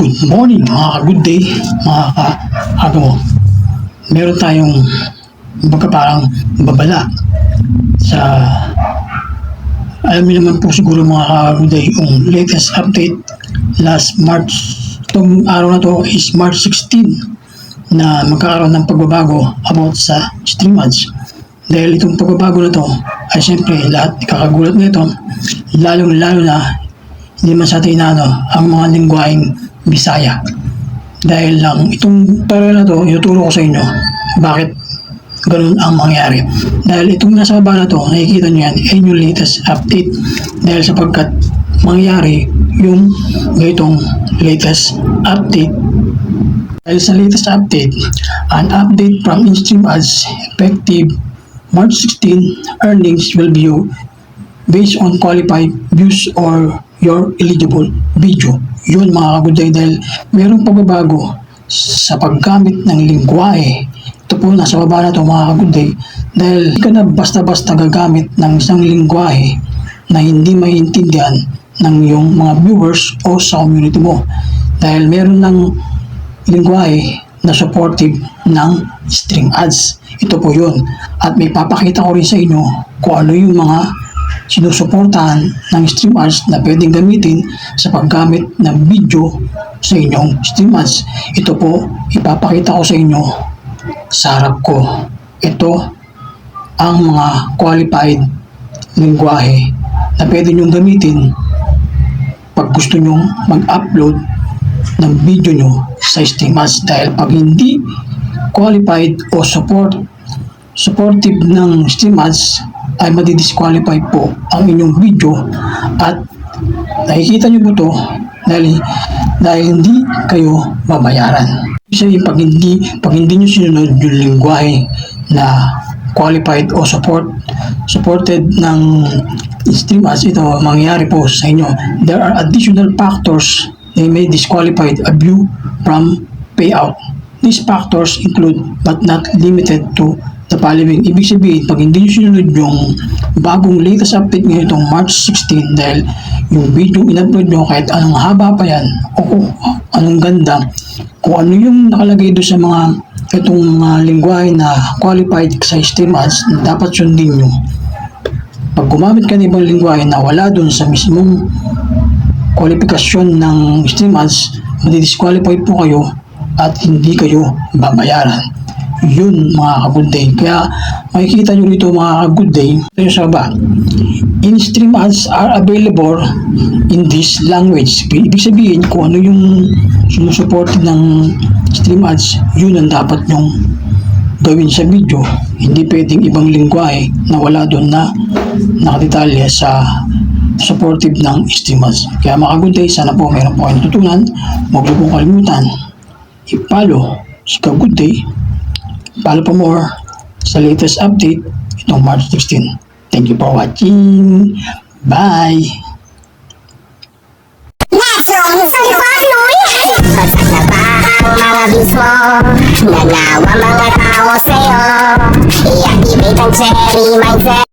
Good morning. Mga ka-good day, mga ka-aga mo. Meron tayong baga parang babala sa alam niyo naman po siguro mga ka-good day yung latest update last March. Itong araw na to is March 16 na magkakaroon ng pagbabago about sa stream ads. Dahil itong pagbabago na to ay siyempre lahat kakagulat na ito lalong lalo na hindi man sa atin inaano ang mga lingwaheng Bisaya. Dahil lang itong pera na to, ituturo ko sa inyo bakit ganun ang mangyari. Dahil itong nasa baba na to, nakikita nyo yan, yung latest update. Dahil sapagkat mangyari yung ganitong latest update. Dahil sa latest update, an update from InStream Ads effective March 16 earnings will be based on qualified views or your eligible video. Yun mga kaguday dahil mayroong pagbabago sa paggamit ng lingwahe. Ito po nasa baba na ito mga kaguday dahil hindi ka na basta-basta gagamit ng isang lingwahe na hindi maintindihan ng iyong mga viewers o sa community mo. Dahil meron ng lingwahe na supportive ng string ads. Ito po yun. At may papakita ko rin sa inyo kung ano yung mga sinusuportahan ng stream ads na pwedeng gamitin sa paggamit ng video sa inyong stream ads. Ito po, ipapakita ko sa inyo sa harap ko. Ito ang mga qualified lingwahe na pwede nyong gamitin pag gusto nyong mag-upload ng video nyo sa stream ads dahil pag hindi qualified o support supportive ng stream ads ay madidisqualify po ang inyong video at nakikita nyo po to dahil, dahil hindi kayo mabayaran. Ibig sabihin, pag hindi, pag hindi nyo sinunod yung lingwahe na qualified o support supported ng stream ads ito mangyayari po sa inyo. There are additional factors that may disqualify a view from payout. These factors include but not limited to following. Ibig sabihin, pag hindi nyo sinunod yung bagong latest update ngayon itong March 16 dahil yung video in-upload nyo kahit anong haba pa yan o kung anong ganda, kung ano yung nakalagay doon sa mga itong mga lingwahe na qualified sa stream ads na dapat sundin nyo. Pag gumamit ka ng ibang lingwahe na wala doon sa mismong kwalifikasyon ng stream ads, madidisqualify po kayo at hindi kayo babayaran. Yun mga ka-good day. Kaya makikita nyo dito mga ka-good day, ito sa baba. In-stream ads are available in this language. Ibig sabihin kung ano yung sinusuport ng stream ads, yun ang dapat nyong gawin sa video. Hindi pwedeng ibang lingwahe na wala doon na nakadetalye sa supportive ng stream ads. Kaya mga ka-good day, sana po meron po kayo natutunan. Huwag niyo pong kalimutan i-follow si Ka-Good Day follow for more sa latest update itong March 16. Thank you for watching. Bye! Nanawa mga tao sa'yo I-activate ang cherry mindset